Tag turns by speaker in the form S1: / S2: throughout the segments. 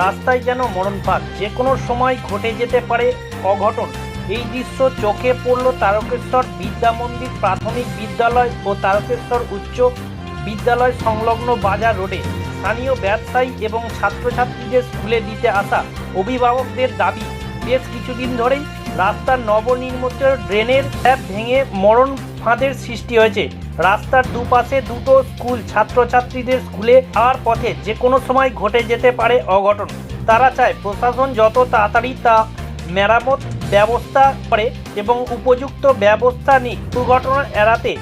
S1: রাস্তায় যেন মরণফাঁদ যে কোনো সময় ঘটে যেতে পারে অঘটন। এই দৃশ্য চোখে পড়ল তারকেশ্বর বিদ্যা মন্দির প্রাথমিক বিদ্যালয় ও তারকেশ্বর উচ্চ বিদ্যালয় সংলগ্ন বাজার রোডে। স্থানীয় ব্যবসায়ী এবং ছাত্রছাত্রীদের স্কুলে দিতে আসা অভিভাবকদের দাবি, বেশ কিছুদিন ধরেই রাস্তার নবনির্মিত ড্রেনের ট্যাপ ভেঙে মরণ ফাঁদের সৃষ্টি হয়েছে। রাস্তার দুপাশে দুটো স্কুল ছাত্রছাত্রীদের স্কুলে যাওয়ার পথে যে কোনো সময় ঘটে যেতে পারে অঘটন। তারা চায় প্রশাসন যত তাড়াতাড়ি তা মেরামত ব্যবস্থা করে এবং উপযুক্ত ব্যবস্থা নিক। দুর্ঘটনা এড়াতে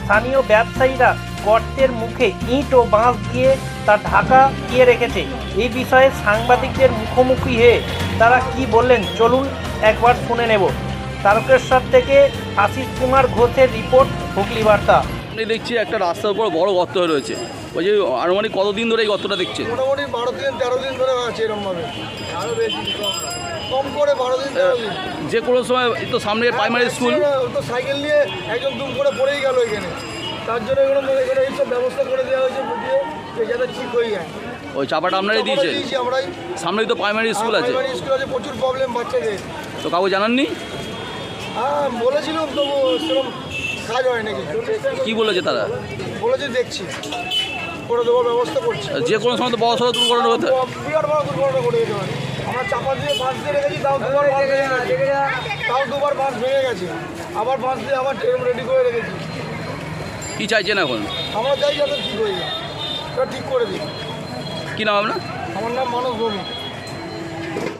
S1: স্থানীয় ব্যবসায়ীরা গর্তের মুখে ইট ও বাঁশ দিয়ে তা ঢাকা দিয়ে রেখেছে। এই বিষয়ে সাংবাদিকদের মুখোমুখি হয়ে তারা কি বললেন, চলুন একবার শুনে নেব। তারকেশ্বর থেকে আশিস কুমার ঘোষের রিপোর্ট হুগলি বার্তা।
S2: আপনি দেখছি একটা রাস্তার উপর বড় গর্ত হয়ে রয়েছে। ওই যে আনুমানিক কতদিন ধরে এই গর্তটা দেখছেন?
S3: মোটামুটি বারো দিন তেরো দিন ধরে আছে এরকম ভাবে আরও বেশি কম করে বারো দিন
S2: যে কোনো সময় তো সামনে প্রাইমারি স্কুল
S3: ও তো সাইকেল নিয়ে একজন দুম করে পড়েই গেল এখানে। তার জন্য এগুলো এখানে এইসব ব্যবস্থা করে দেওয়া হয়েছে বুঝিয়ে যে যাতে ঠিক হয়ে যায়।
S2: ওই চাপাটা আপনারাই দিয়েছেন
S3: দিয়েছি। আমরাই।
S2: সামনেই তো প্রাইমারি স্কুল আছে।
S3: প্রাইমারি স্কুল আছে প্রচুর প্রবলেম বাচ্চাদের।
S2: তো কাউকে জানাননি?
S3: হ্যাঁ বলেছিলাম তবু সেরকম কাজ হয় নাকি
S2: কি বলেছে তারা?
S3: বলেছে দেখছি। করে দেওয়ার ব্যবস্থা করছি।
S2: যে কোনো সময় তো বড় সড়ো দুর্ঘটনা হতে
S3: বিরাট বড় দুর্ঘটনা ঘটে যেতে পারে। আমরা চাপা দিয়ে বাস দিয়ে রেখেছি তাও দুবার বাস ভেঙে গেছে। তাও দুবার বাস ভেঙে গেছে। আবার বাস দিয়ে আবার ট্রেন রেডি করে রেখেছি।
S2: কি চাইছেন এখন?
S3: আমরা চাই যাতে ঠিক হয়ে যায়। ঠিক করে দিই।
S2: কি নাম আপনার?
S3: আমার নাম মানস ভৌমিক।